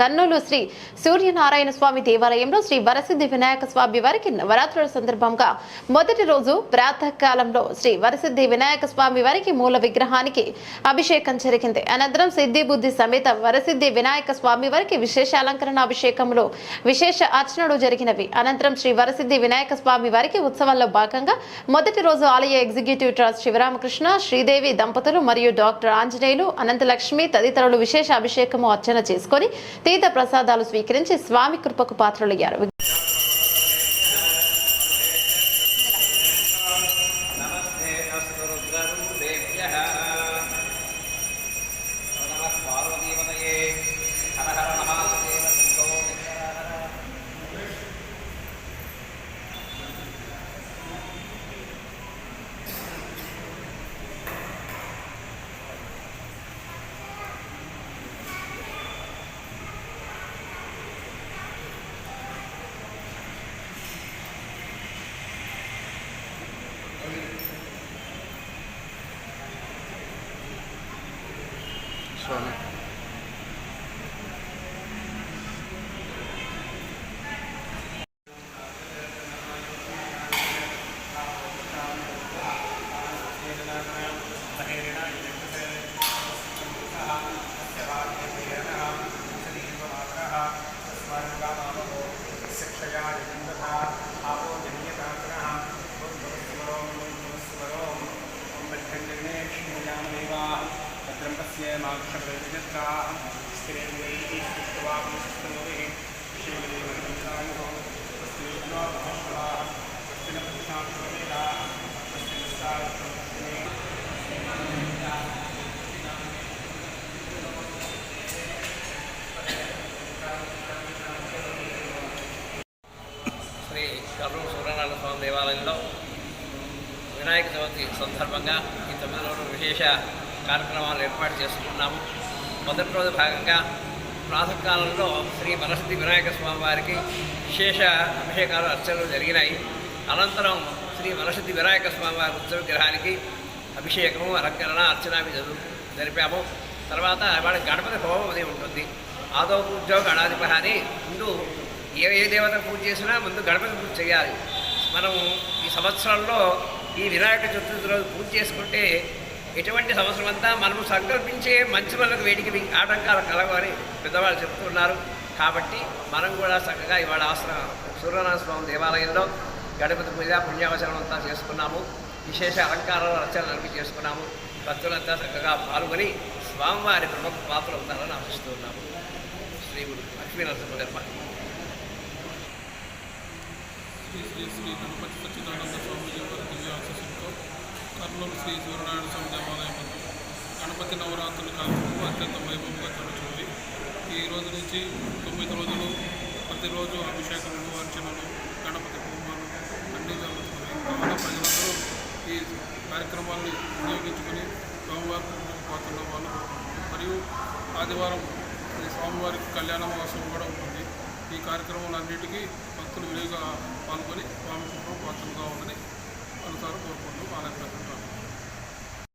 కర్నూలు శ్రీ సూర్యనారాయణ స్వామి దేవాలయంలో శ్రీ వరసిద్ధి వినాయక స్వామి వారికి నవరాత్రుల సందర్భంగా మొదటి రోజు ప్రాతకాలంలో శ్రీ వరసిద్ధి వినాయక స్వామి వారికి మూల విగ్రహానికి అభిషేకం జరిగింది. అనంతరం సిద్ధి బుద్ధి సమేత వరసిద్ధి వినాయక స్వామి వారికి విశేష అలంకరణ అభిషేకంలో విశేష అర్చనలు జరిగినవి. అనంతరం శ్రీ వరసిద్ధి వినాయక స్వామి వారికి ఉత్సవాల్లో భాగంగా మొదటి రోజు ఆలయ ఎగ్జిక్యూటివ్ ట్రస్ట్ శివరామకృష్ణ శ్రీదేవి దంపతులు మరియు డాక్టర్ ఆంజనేయులు అనంతలక్ష్మి తదితరులు విశేష అభిషేకము అర్చన చేసుకొని తీర్థ ప్రసాదాలు స్వీకరించి స్వామి కృపకు పాత్రలయ్యారు. Sorry. శ్రీ కర్నూలు సూర్యనారాయణ స్వామి దేవాలయంలో వినాయక చవితి సందర్భంగా ఈ తొమ్మిది రోజులు విశేష కార్యక్రమాలు ఏర్పాటు చేసుకున్నాము మొదటి రోజు భాగంగా ప్రాతకాలంలో శ్రీ వరసిద్ధి వినాయక స్వామి వారికి విశేష అభిషేకాలు అర్చనలు జరిగినాయి. అనంతరం శ్రీ వరసిద్ధి వినాయక స్వామి వారి ఉత్సవ విగ్రహానికి అభిషేకము అలంకరణ అర్చన జరిపాము. తర్వాత వాడి గణపతి హోమం అది ఉంటుంది. ఆదో పూజో గణాధిప అని ముందు ఏ ఏ దేవత పూజ చేసినా ముందు గణపతి పూజ చేయాలి. మనము ఈ సంవత్సరంలో ఈ వినాయక చతుర్థి రోజు పూజ చేసుకుంటే ఎటువంటి సంవత్సరం అంతా మనము సంకల్పించే మంచి మనకు వేడికి ఆటంకాలు కలగవని పెద్దవాళ్ళు చెప్తున్నారు. కాబట్టి మనం కూడా చక్కగా ఇవాళ ఆశ్ర సూర్యనారాయణ స్వామి దేవాలయంలో గణపతి పూజ పుణ్యావచనం అంతా చేసుకున్నాము. విశేష అలంకారాలు రచనలు అనిపి చేసుకున్నాము. భక్తులంతా చక్కగా పాల్గొని స్వామివారి ప్రముఖ పాత్రలు అవుతారని ఆశిస్తున్నాము శ్రీ గురు లక్ష్మీ నరసింహ శ్రీ శ్రీ శ్రీ గణపతి సచ్చిదానంద స్వామి వారి కర్నూలు శ్రీ సూర్యనారాయణ స్వామి దేవాలయం గణపతి నవరాత్రుల కార్యక్రమం అత్యంత వైభవంగా జరుగుతుంది. ఈ రోజు నుంచి తొమ్మిది రోజులు ప్రతిరోజు అభిషేకములు అర్చనలు గణపతి హోమాలు అన్నీ జరుగుతున్నాయి. కావున ప్రజలందరూ ఈ కార్యక్రమాన్ని వినియోగించుకొని స్వామివారి పోతున్న వాళ్ళు మరియు ఆదివారం ఈ స్వామివారికి కళ్యాణ మహోత్సవం కూడా ఉంటుంది. ఈ కార్యక్రమాలన్నిటికీ భక్తులు విరిగా పాల్గొని స్వామి కృప పాత్రలుగా ఉందని అనుసారం కోరుకుంటూ ఆలయ